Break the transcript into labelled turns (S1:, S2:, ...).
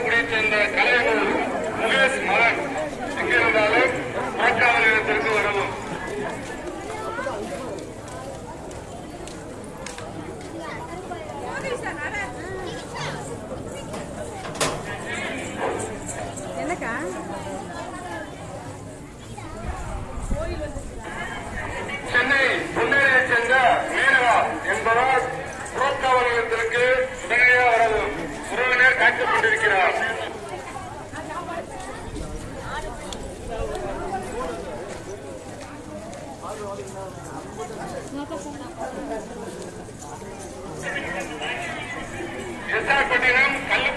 S1: காரைக்குடியை சேர்ந்த கலைஞர் முகேஷ் மலன் எங்கிருந்தாலும் புறக்காவல் நிலையத்திற்கு வரவும்.
S2: என்னக்கா?
S1: கொண்டிருக்கிறார் எஸ்ஆர் பட்டினம் கல்வி